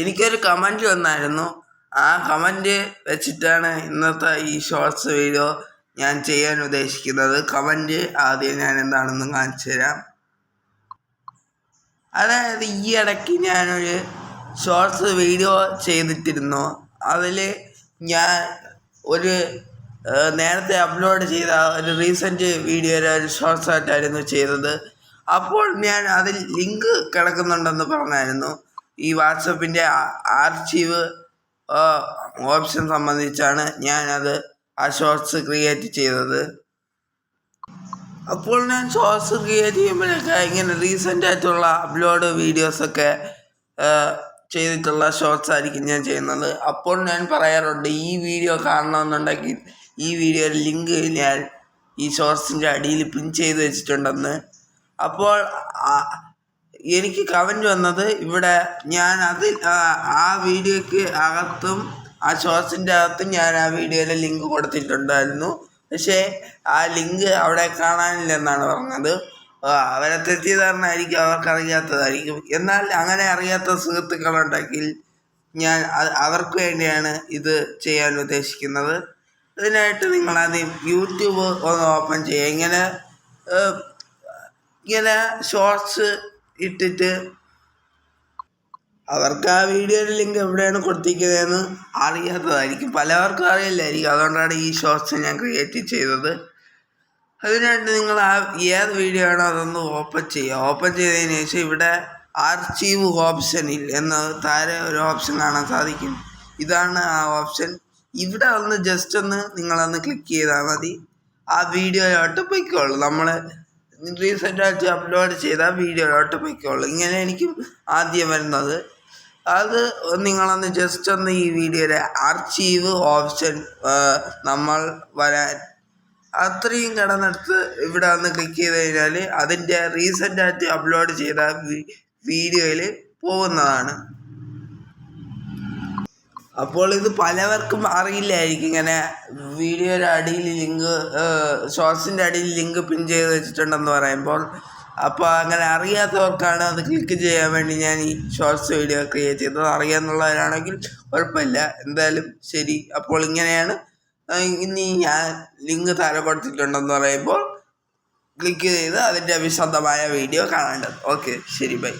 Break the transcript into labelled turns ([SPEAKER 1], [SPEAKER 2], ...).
[SPEAKER 1] എനിക്കൊരു കമന്റ് വന്നായിരുന്നു. ആ കമന്റ് വെച്ചിട്ടാണ് ഇന്നത്തെ ഈ ഷോർട്സ് വീഡിയോ ഞാൻ ചെയ്യാൻ ഉദ്ദേശിക്കുന്നത്. കമന്റ് ആദ്യം ഞാൻ എന്താണെന്ന് കാണിച്ചു തരാം. അതായത് ഈ ഇടയ്ക്ക് ഞാനൊരു ഷോർട്സ് വീഡിയോ ചെയ്തിട്ടിരുന്നു. അതിൽ ഞാൻ ഒരു നേരത്തെ അപ്ലോഡ് ചെയ്ത ഒരു റീസെന്റ് വീഡിയോയുടെ ഒരു ഷോർട്സ് ആയിട്ടായിരുന്നു ചെയ്തത്. അപ്പോൾ ഞാൻ അതിൽ ലിങ്ക് കിടക്കുന്നുണ്ടെന്ന് പറഞ്ഞായിരുന്നു. ഈ വാട്സപ്പിന്റെ ആർച്ചീവ് ഓപ്ഷൻ സംബന്ധിച്ചാണ് ഞാനത് ആ ഷോർട്സ് ക്രിയേറ്റ് ചെയ്തത്. അപ്പോൾ ഞാൻ ഷോർട്സ് ക്രിയേറ്റ് ചെയ്യുമ്പോഴൊക്കെ ഇങ്ങനെ റീസെന്റ് ആയിട്ടുള്ള അപ്ലോഡ് വീഡിയോസൊക്കെ ചെയ്തിട്ടുള്ള ഷോർട്സ് ആയിരിക്കും ഞാൻ ചെയ്യുന്നത്. അപ്പോൾ ഞാൻ പറയാറുണ്ട് ഈ വീഡിയോ കാണണമെന്നുണ്ടെങ്കിൽ ഈ വീഡിയോ ലിങ്ക് ഞാൻ ഈ ഷോർട്സിന്റെ അടിയിൽ പിൻ ചെയ്ത് വെച്ചിട്ടുണ്ടെന്ന്. അപ്പോൾ എനിക്ക് കമന്റ് വന്നത് ഇവിടെ ഞാൻ അത് ആ- വീഡിയോക്ക് അകത്തും ആ ഷോർട്സിന്റെ അകത്തും ഞാൻ ആ വീഡിയോയിലെ ലിങ്ക് കൊടുത്തിട്ടുണ്ടായിരുന്നു. പക്ഷേ ആ ലിങ്ക് അവിടെ കാണാനില്ലെന്നാണ് പറഞ്ഞത്. അവരെ തെറ്റിദ്ധാരണായിരിക്കും അവർക്ക് അറിയാത്തതായിരിക്കും എന്നാൽ അങ്ങനെ അറിയാത്ത സുഹൃത്തുക്കളുണ്ടെങ്കിൽ ഞാൻ അവർക്ക് വേണ്ടിയാണ് ഇത് ചെയ്യാൻ ഉദ്ദേശിക്കുന്നത്. ഇതിനായിട്ട് നിങ്ങളാദ്യം യൂട്യൂബ് ഒന്ന് ഓപ്പൺ ചെയ്യുക. ഇങ്ങനെ ഇങ്ങനെ ഷോർട്സ് ഇട്ടിട്ട് അവർക്ക് ആ വീഡിയോയുടെ ലിങ്ക് എവിടെയാണ് കൊടുത്തിരിക്കുന്നതെന്ന് അറിയാത്തതായിരിക്കും. പലവർക്കും അറിയില്ലായിരിക്കും. അതുകൊണ്ടാണ് ഈ ഷോർട്സ് ഞാൻ ക്രിയേറ്റ് ചെയ്തത്. അതിനായിട്ട് നിങ്ങൾ ആ ഏത് വീഡിയോ ആണോ അതൊന്ന് ഓപ്പൺ ചെയ്യുക. ഓപ്പൺ ചെയ്തതിന് ശേഷം ഇവിടെ ആർച്ചീവ് ഓപ്ഷനിൽ എന്ന താഴെ ഒരു ഓപ്ഷൻ കാണാൻ സാധിക്കും. ഇതാണ് ആ ഓപ്ഷൻ ഇവിടെ ഒന്ന് ജസ്റ്റ് ഒന്ന് നിങ്ങളൊന്ന് ക്ലിക്ക് ചെയ്താൽ മതി. ആ വീഡിയോയിലോട്ട് പൊയ്ക്കോളൂ. നമ്മൾ റീസെന്റ് ആയിട്ട് അപ്ലോഡ് ചെയ്ത വീഡിയോയിലോട്ട് പൊയ്ക്കോളൂ. ഇങ്ങനെ എനിക്കും ആദ്യം വരുന്നത്. അത് നിങ്ങളൊന്ന് ജസ്റ്റ് ഒന്ന് ഈ വീഡിയോയിലെ ആർച്ചീവ് ഓപ്ഷൻ നമ്മൾ വരാൻ അത്രയും കിടന്നെടുത്ത് ഇവിടെ ഒന്ന് ക്ലിക്ക് ചെയ്ത് കഴിഞ്ഞാൽ അതിന്റെ റീസെന്റ് ആയിട്ട് അപ്ലോഡ് ചെയ്ത വീഡിയോയിൽ പോകുന്നതാണ്. അപ്പോൾ ഇത് പലവർക്കും അറിയില്ലായിരിക്കും. ഇങ്ങനെ വീഡിയോയുടെ അടിയിൽ ലിങ്ക് ഷോർട്സിന്റെ അടിയിൽ ലിങ്ക് പിൻ ചെയ്ത് വെച്ചിട്ടുണ്ടെന്ന് പറയുമ്പോൾ അപ്പോൾ അങ്ങനെ അറിയാത്തവർക്കാണ് അത് ക്ലിക്ക് ചെയ്യാൻ വേണ്ടി ഞാൻ ഈ ഷോർട്സ് വീഡിയോ ക്രിയേറ്റ് ചെയ്തത്. അറിയാമെന്നുള്ളവരാണെങ്കിൽ കുഴപ്പമില്ല എന്തായാലും ശരി. അപ്പോൾ ഇങ്ങനെയാണ് ഇനി ഞാൻ ലിങ്ക് താഴെ കൊടുത്തിട്ടുണ്ടെന്ന് പറയുമ്പോൾ ക്ലിക്ക് ചെയ്ത് അതിന്റെ വിശദമായ വീഡിയോ കാണേണ്ടത്. ഓക്കെ ശരി ബൈ.